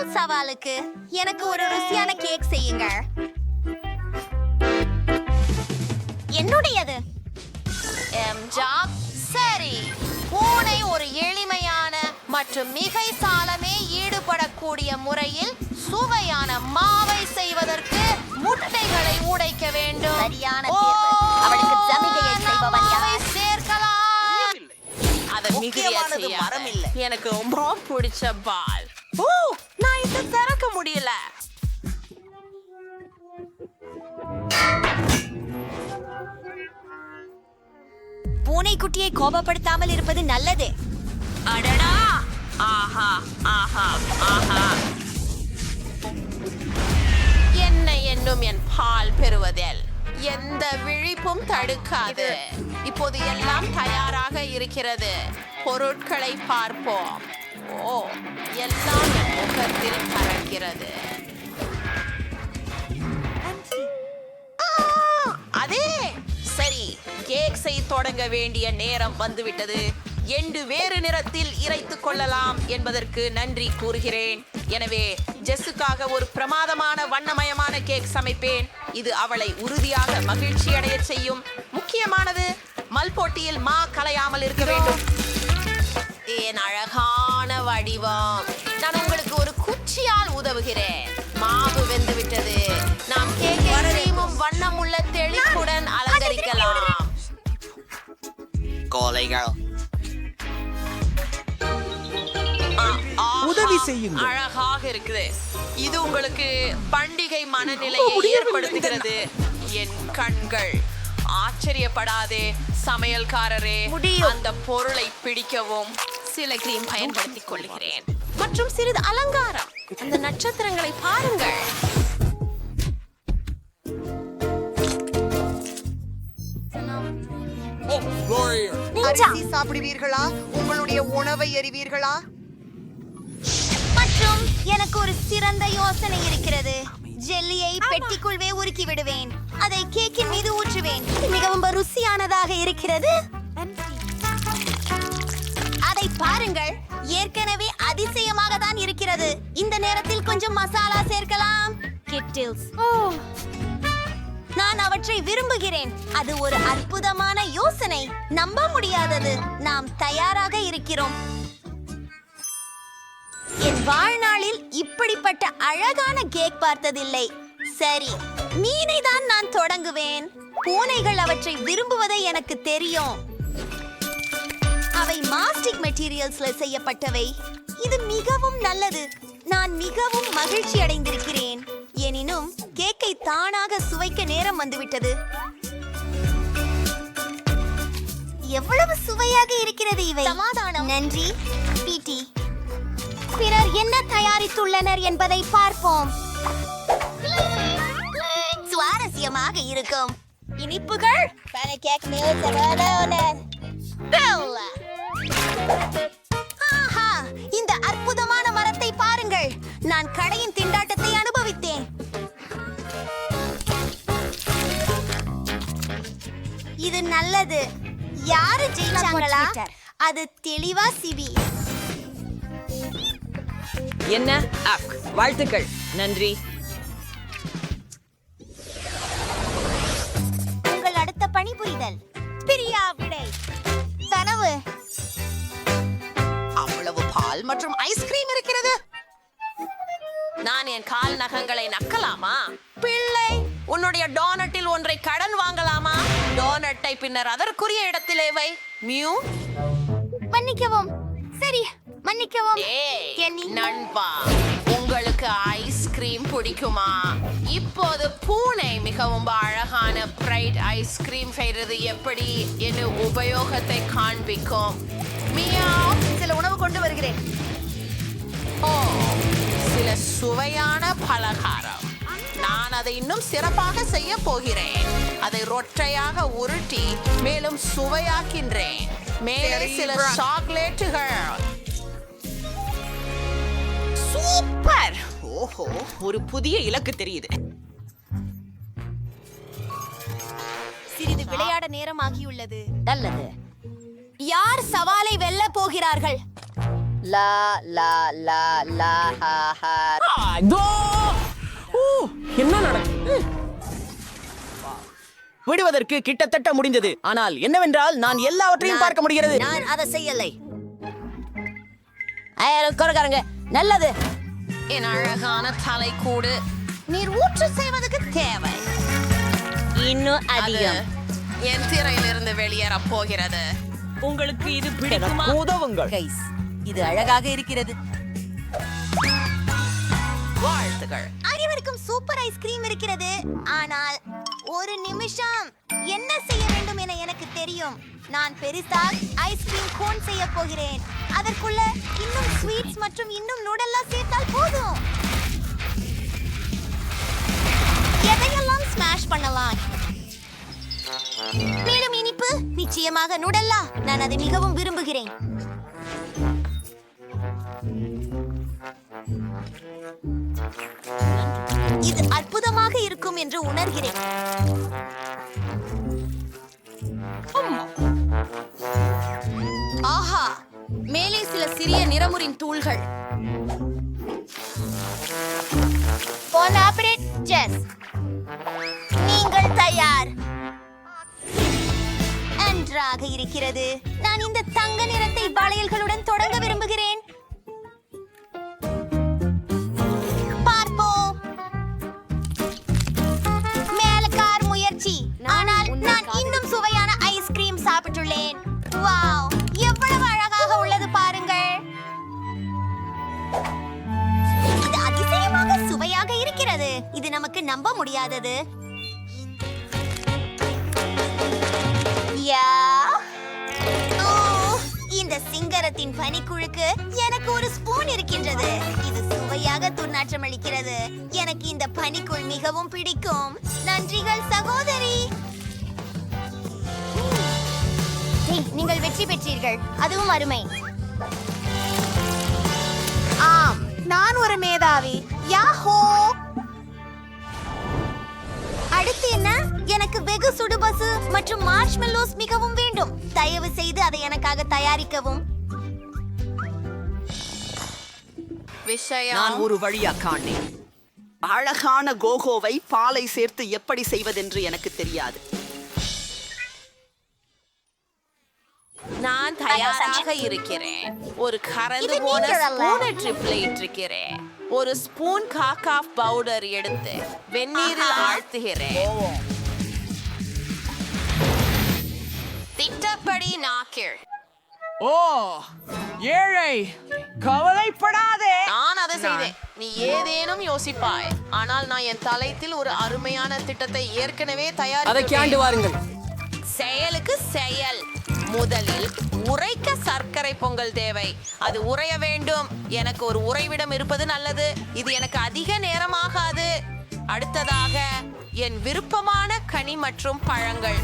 முதல் சவாலுக்கு எனக்கு ஒரு ருசியான கேக் செய்யுங்க. என்னுடையது? எம் ஜாப் சரி. பூனை ஒரு எளிமையான மற்றும் மிகை சாலமே ஈடுபடக்கூடிய முறையில் சுவையான மாவை செய்வதற்கு முட்டைகளை உடைக்க வேண்டும். சரியான. அவளுக்கு ஜமிகையை செய்பவன் யார்? சேர்க்கலாம். அதை மிகுதியா செய்யாத. எனக்கு ரொம்ப பிடிச்ச பால். இதை திறக்க முடியல. பூனைக்குட்டியை கோபப்படுத்தாமல் இருப்பது நல்லது. அடடா! ஆஹா ஆஹா ஆஹா. என்ன என்னும் என் பால் பெறுவதில் எந்த விழிப்பும் தடுக்காது. இப்போது எல்லாம் தயாராக இருக்கிறது. பொருட்களை பார்ப்போம். ஓ எல்லாம் பறக்கிறது அதே. சரி கேக் செய்ய தொடங்க வேண்டிய நேரம் வந்துவிட்டது. எண்டு வேறு நிறத்தில் இறைத்துக் கொள்ளலாம் என்பதற்கு நன்றி கூறுகிறேன். எனவே ஜெஸ்ஸுக்காக ஒரு பிரமாதமான வண்ணமயமான கேக் சமைப்பேன். இது அவளை உறுதியாக மகிழ்ச்சி அடைய செய்யும். முக்கியமானது மல் போட்டியில் மா கலையாமல் இருக்க வேண்டும். என் அழகான வடிவம். குச்சியால் உதவுகிறேன் மாவு வெந்து விட்டது நாம் கேக்கை கிரீமும் வண்ணமுள்ள தெளிப்புடன் அலங்கரிக்கலாம். கோலைகள். உதவி செய்யுங்கள். அழகாக இருக்குது. இது உங்களுக்கு பண்டிகை மனநிலையை ஏற்படுத்துகிறது. என் கண்கள். ஆச்சரியப்படாதே சமையல்காரரே. அந்த பொருளை பிடிக்கவும் சில கிரீம் பயன்படுத்திக் கொள்கிறேன். மற்றும் சிறிது அலங்காரம். அந்த நட்சத்திரங்களை பாருங்கள். அரிசி சாப்பிடுவீர்களா? உங்களுடைய உணவை எறிவீர்களா? மற்றும் எனக்கு ஒரு சிறந்த யோசனை இருக்கிறது. ஜெல்லியை பெட்டிக்குள்வே உருக்கி விடுவேன். அதை கேக்கின் மீது ஊற்றுவேன். மிகவும் ருசியானதாக இருக்கிறது. அதை பாருங்கள். ஏற்கனவே இந்த நேரத்தில் கொஞ்சம் மசாலா சேர்க்கலாம். கிட்டில்ஸ் நான் அவற்றை விரும்புகிறேன். அது ஒரு அற்புதமான யோசனை. நம்ப முடியாதது. நாம் தயாராக இருக்கிறோம். என் வாழ்நாளில் இப்படிப்பட்ட அழகான கேக் பார்த்ததில்லை. சரி மீனை தான் நான் தொடங்குவேன். பூனைகள் அவற்றை விரும்புவதை எனக்கு தெரியும். அவை மாஸ்டிக் மெட்டீரியல்ஸ்ல செய்யப்பட்டவை. இது மிகவும் நல்லது. நான் மிகவும் மகிழ்ச்சி அடைந்திருக்கிறேன். எனினும் கேக்கை தானாக சுவைக்க நேரம் வந்துவிட்டது. எவ்வளவு சுவையாக இருக்கிறது இவை? சமாதானம். நன்றி. பிடி பிறர் என்ன தயாரித்துள்ளனர் என்பதை பார்ப்போம். சுவாரஸ்யமாக இருக்கும். இனிப்புகள்? நல்லது. யாரு ஜெயிச்சாங்களா? அது தெளிவா சிவி என்ன? அக் வாழ்த்துக்கள். நன்றி. உங்கள் அடுத்த பணிபுரிதல். பிரியா விடை. கனவு. அவ்வளவு பால் மற்றும் ஐஸ்கிரீம் இருக்கிறது. நான் என் கால் நகங்களை நக்கலாமா? உன்னுடைய டோனட்டில் ஒன்றை கடன் வாங்கலாமா? டோனட்டை பின்னர் அதற்குரிய இடத்திலே வை. மியூ. மன்னிக்கவும். சரி மன்னிக்கவும். கென்னி. நண்பா உங்களுக்கு ஐஸ்கிரீம் பிடிக்குமா? இப்போது பூனை மிகவும் அழகான பிரைட் ஐஸ்கிரீம் செய்யறது எப்படி? என்று உபயோகத்தை காண்பிக்கும். மியாவ் சில உணவு கொண்டு வருகிறேன். ஓ சில சுவையான பலகாரம். நான் அதை இன்னும் சிறப்பாக செய்ய போகிறேன். அதை ரொட்டையாக உருட்டி மேலும் சுவையாக்கின்றேன். மேலே சில. சாக்லேட்டுகள். சூப்பர்! ஓஹோ ஒரு புதிய இலக்கு தெரியுது. சிறிது விளையாட நேரமாகியுள்ளது. நல்லது. யார் சவாலை வெல்ல போகிறார்கள்? லா லா லா லா ஹா ஹா. அதோ ஓ என்ன நடக்குது? விடுவதற்கு கிட்டத்தட்ட முடிந்தது. ஆனால் என்னவென்றால் நான் எல்லாவற்றையும் பார்க்க முடிகிறது. நான் அதை செய்யலை. கொரகாரங்க நல்லது. என் அழகான தலைக்கூடு. நீர் ஊற்று செய்வதற்கு தேவை. இன்னும் அது அதிகம். என் திரையிலிருந்து வெளியேறப் போகிறது. உங்களுக்கு இது பிடிக்குமா? உதவுங்கள். கைஸ் இது அழகாக இருக்கிறது. வாழ்த்துகள். அனைவருக்கும் சூப்பர் ஐஸ்கிரீம் இருக்கிறது. ஆனால் ஒரு நிமிஷம் என்ன செய்ய வேண்டும் என எனக்கு தெரியும். நான் பெரிசா ஐஸ்கிரீம் கோன் செய்ய போகிறேன். அதற்குள்ள இன்னும் ஸ்வீட்ஸ் மற்றும் இன்னும் நூடல்லா சேர்த்தால் போதும். எதையெல்லாம் ஸ்மாஷ் பண்ணலாம்? மேலும் இனிப்பு நிச்சயமாக நூடல்லா நான் அதை மிகவும் விரும்புகிறேன். இது அற்புதமாக இருக்கும் என்று உணர்கிறேன். ஆஹா மேலே சில சிறிய நிறமுறின் தூள்கள். நீங்கள் தயார். நன்றாக இருக்கிறது. நான் இந்த தங்க நிறத்தை இது நமக்கு நம்ப முடியாதது. இந்த சிங்கரத்தின் பனிக்குழுக்கு எனக்கு ஒரு ஸ்பூன் இருக்கின்றது. இது சுவையாக துர்நாற்றம் அளிக்கிறது. எனக்கு இந்த பனிக்குள் மிகவும் பிடிக்கும். நன்றிகள் சகோதரி. நீங்கள் வெற்றி பெற்றீர்கள். அதுவும் அருமை. ஆம் நான் ஒரு மேதாவி. யாஹோ! எனக்கு வெகு சுடுபசு மற்றும் மார்ஷ்மெல்லோஸ் மிகவும் வேண்டும். தயவு செய்து அதை எனக்காக தயாரிக்கவும். விஷயம். நான் ஒரு வழியா காணேன் அழகான கோகோவை பாலை சேர்த்து எப்படி செய்வதென்று எனக்கு தெரியாது. நான் தயாராக இருக்கிறேன். ஒரு கறந்து இது போன நீங்கள் அல்ல. ஸ்பூனை ட்ரிப்ல இட்டிருக்கிறேன் ஒரு ஸ்பூன் காக்காஃப் பவுடர் எடுத்து வெந்நீரில் ஆழ்த்துகிறேன். திட்டப்படி நாக்கிள் ஓ ஏழை கவலைப்படாதே. நான் அதை செய்தேன். நீ ஏதேனும் யோசிப்பாய். ஆனால் நான் என் தலைத்தில் ஒரு அருமையான திட்டத்தை ஏற்கனவே அதை தயாரித்து கேண்டு வாருங்கள். செயலுக்கு செயல். முதலில் உரைக்க சர்க்கரை பொங்கல் தேவை. அது உறைய வேண்டும். எனக்கு ஒரு உறைவிடம் இருப்பது நல்லது. இது எனக்கு அதிக நேரமாகாது அடுத்ததாக என் விருப்பமான கனி மற்றும் பழங்கள்.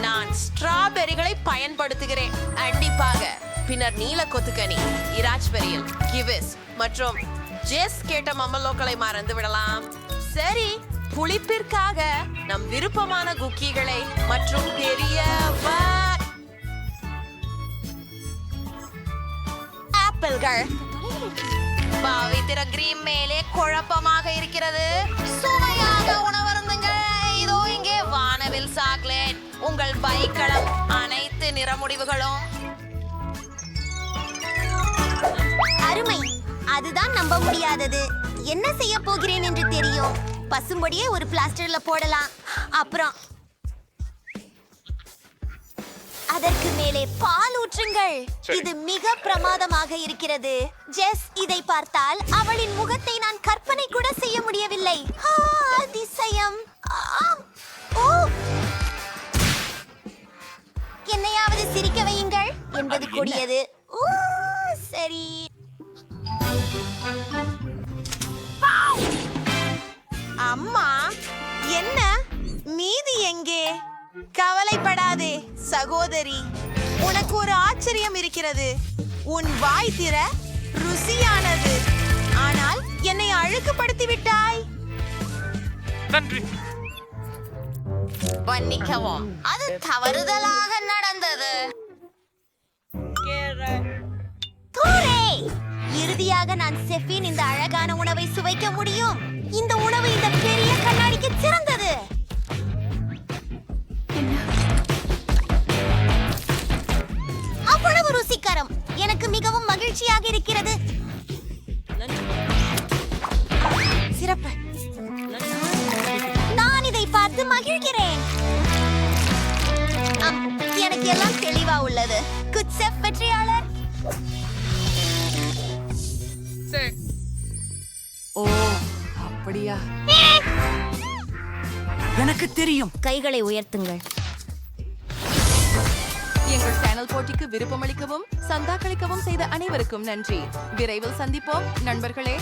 நான் ஸ்ட்ராபெரிகளை பயன்படுத்துகிறேன். கண்டிப்பாக. பின்னர் நீல கொத்துக்கனி இராஜ்பெரியில் கிவிஸ் மற்றும் ஜெஸ் கேட்ட மம்மலோக்களை மறந்து விடலாம். சரி புளிப்பிற்காக நம் விருப்பமான குக்கீகளை மற்றும் பெரிய ஆப்பிள்கள். பாவித்திர கிரீம் மேலே குழப்பமாக இருக்கிறது. சுவையாக உணவு உங்கள் பைக்களம் அனைத்து நிறமுடிவுகளும். அருமை. அதுதான் நம்ப முடியாதது. என்ன செய்ய போகிறேன் என்று தெரியும். பசும்பொடியை ஒரு பிளாஸ்டர்ல போடலாம். அப்புறம் அதற்கு மேலே பால் ஊற்றுங்கள். இது மிக பிரமாதமாக இருக்கிறது. ஜெஸ் இதை பார்த்தால் அவளின் முகத்தை நான் கற்பனை கூட செய்ய முடியவில்லை. ஆ, அதிசயம். ஓ என்னையாவது சிரிக்க வையுங்கள் என்பது கொடியது. ஓ சரி. அம்மா என்ன? மீதி எங்கே? கவலைப்படாதே சகோதரி. உனக்கு ஒரு ஆச்சரியம் இருக்கிறது. உன் வாய் திற ருசியானது. ஆனால் என்னை அழுக்குப்படுத்தி விட்டாய். மன்னிக்கவும் அது தவறுதலாக நடந்தது. தூரே இறுதியாக நான் செஃபின் இந்த அழகான உணவை சுவைக்க முடியும்? இந்த உணவு இந்த பெரிய கண்ணாடிக்கு சிறந்தது. அவ்வளவு ருசிகரம். எனக்கு மிகவும் மகிழ்ச்சியாக இருக்கிறது. எல்லாம் தெளிவா உள்ளது. குட் செஃப் வெற்றியாளர். ஓ அப்படியா? எனக்கு தெரியும். கைகளை உயர்த்துங்கள். எங்கள் சேனல் போட்டிக்கு விருப்பமளிக்கவும் சந்தா கழிக்கவும் செய்த அனைவருக்கும் நன்றி. விரைவில் சந்திப்போம் நண்பர்களே.